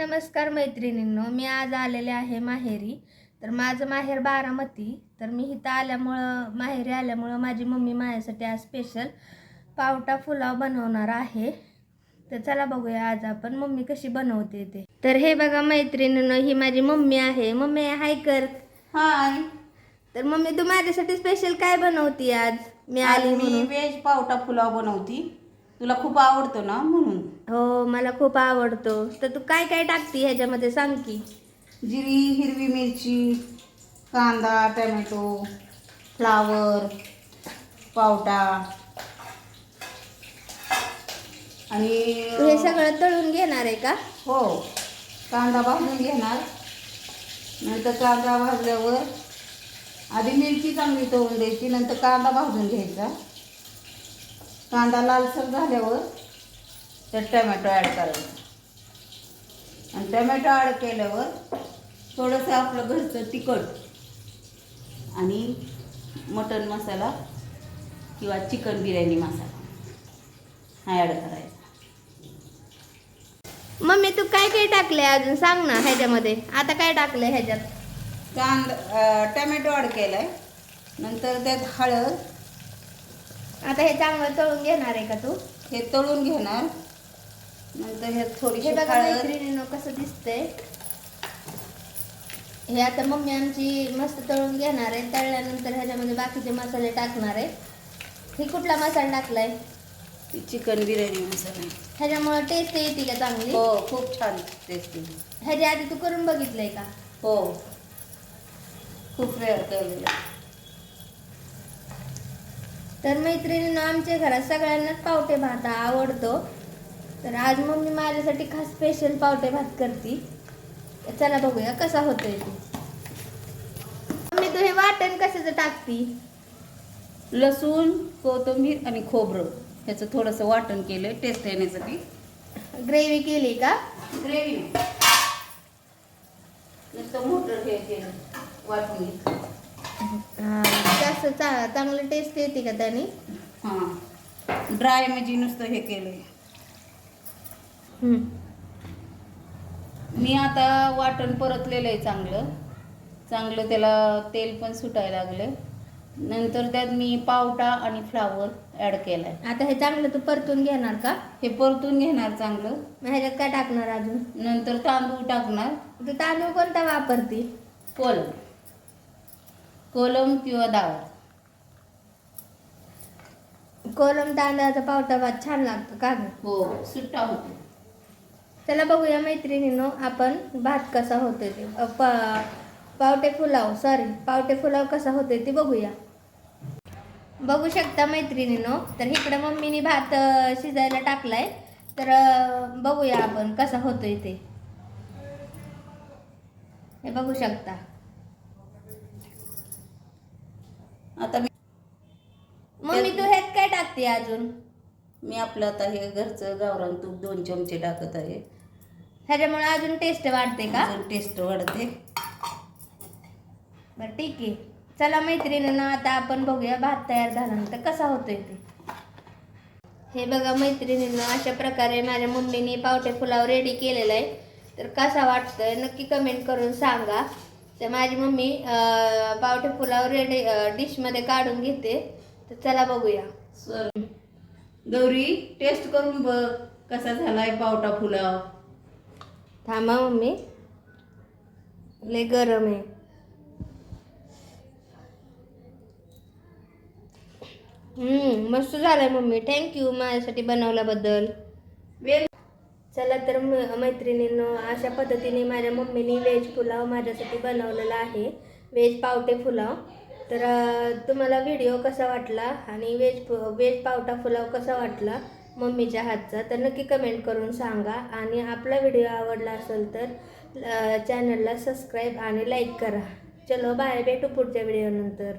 नमस्कार मैत्रिणींनो मी आज आलेले आहे माहेरी. तर माझं माहेर बारामती. तर मी इथं आल्यामुळं माहेरी आल्यामुळं माझी मम्मी माझ्यासाठी आज स्पेशल पावटा पुलाव बनवणार आहे. तर चला बघूया आज आपण मम्मी कशी बनवते ते. तर हे बघा मैत्रिणींनो ही माझी मम्मी आहे. मम्मी हाय कर. हाय तर मम्मी तू माझ्यासाठी स्पेशल काय बनवती आज? मी आली मी म्हणून. व्हेज पावटा पुलाव बनवती. तुला खूप आवडतो ना म्हणून. हो मला खूप आवडतो. तर तू काय काय टाकती ह्याच्यामध्ये सांग की? जिरी हिरवी मिरची कांदा टमॅटो फ्लावर पावटा आणि तू हे सगळं तळून घेणार आहे का? हो कांदा भाजून घेणार. नंतर कांदा भाजल्यावर आधी मिरची चांगली तळून द्यायची नंतर कांदा भाजून घ्यायचा. कांदा लालसर झाल्यावर त्यात टमॅटो ॲड करायचा. आणि टमॅटो ॲड केल्यावर थोडंसं आपलं घरचं तिखट आणि मटन मसाला किंवा चिकन बिर्याणी मसाला हा ॲड करायचा. मम्मी तू काय काय टाकलंय अजून? सांग ना ह्याच्यामध्ये. आता काय टाकलंय ह्याच्यात? कांदा टमॅटो ॲड केलाय. नंतर त्यात हळद आता हे चांगलं तळून घेणार आहे का तू? हे तळून घेणार. नंतर हे थोडीशी हे बघा हळद मैत्रिणीनं कसं दिसतंय. हे आता मम्मी आमची मस्त तळून घेणार आहे. तळल्यानंतर ह्याच्यामध्ये बाकीचे मसाले टाकणार आहे. हे कुठला मसाला टाकलाय? चिकन बिर्याणी मसाला. ह्याच्यामुळे टेस्ट येते का चांगली? हो खूप छान टेस्टी ह्याच्या आधी तू करून बघितलंय का? हो. खूप वेळ केलेला तर मैत्रिणीनं आमच्या घरात सगळ्यांनाच पावटे भात आवडतो. तर आज मम्मी माझ्यासाठी खास स्पेशल पावटे भात करते. चला बघूया कसा होतोय मम्मी तू हे वाटण कशाचं टाकती? लसूण कोथिंबीर आणि खोबरं. ह्याचं थोडंसं वाटण केलं टेस्ट येण्यासाठी. ग्रेव्ही केली का? ग्रेव्ही नुसतं मोठं हे केलं वाटून घेतलं. जास्त चा चांगलं टेस्ट येते का त्याने? हां. ड्राय म्हणजे नुसतं हे केलं. मी आता वाटण परतलेलं आहे चांगलं. चांगलं त्याला तेल पण सुटायला लागलं नंतर त्यात मी पावटा आणि फ्लावर ॲड केला आहे आता हे चांगलं तू परतून घेणार का? हे परतून घेणार चांगलं. ह्याच्यात काय टाकणार अजून? नंतर तांदूळ टाकणार. तू तांदूळ कोणता वापरते? कोलम कोलम किंवा डाळ कोलम तांदळाचा पावटा भात छान लागतो का हो सुट्टा होतो. चला बघूया मैत्रिणींनो आपण भात कसा होतोय ते. प- पावटे पुलाव सॉरी पावटे पुलाव कसा होतोय ते बघूया. बघू शकता मैत्रिणींनो तर इकडं मम्मीने भात शिजायला टाकलाय. तर बघूया आपण कसा होतोय ते. हे बघू शकता. आता मी मम्मी तू ह्यात काय टाकते अजून? मी आपलं आता हे घरचं गावरान तूप दोन चमचे टाकत आहे. ह्याच्यामुळे अजून टेस्ट वाढते का? अजून टेस्ट वाढते. बरं ठीक आहे. चला मैत्रिणींना आता आपण बघूया भात तयार झाल्यानंतर कसा होतोय ते. हे बघा मैत्रिणींना अशा प्रकारे माझ्या मम्मीने पावटे पुलाव रेडी केलेला आहे. तर कसा वाटतोय नक्की कमेंट करून सांगा. तर माझी मम्मी पावटे पुलाव रेडी डिशमध्ये काढून घेते. तर चला बघूया. सर गौरी टेस्ट करून बघ कसा झालाय पावटा पुलाव. थांबा मम्मी. लय गरम आहे. हम्म मस्त झालंय मम्मी. थँक्यू माझ्यासाठी बनवल्याबद्दल. वेल चला तर म- मैत्रिणींनो अशा पद्धतीने माझ्या मम्मीने व्हेज पुलाव माझ्यासाठी बनवलेला आहे. व्हेज पावटे पुलाव. तर तुम्हाला व्हिडिओ कसा वाटला आणि व्हेज पु व्हेज पावटा पुलाव कसा वाटला मम्मीच्या हातचा तर नक्की कमेंट करून सांगा. आणि आपला व्हिडिओ आवडला असेल तर चॅनलला सबस्क्राईब आणि लाईक करा. चलो बाय भेटू पुढच्या व्हिडिओनंतर.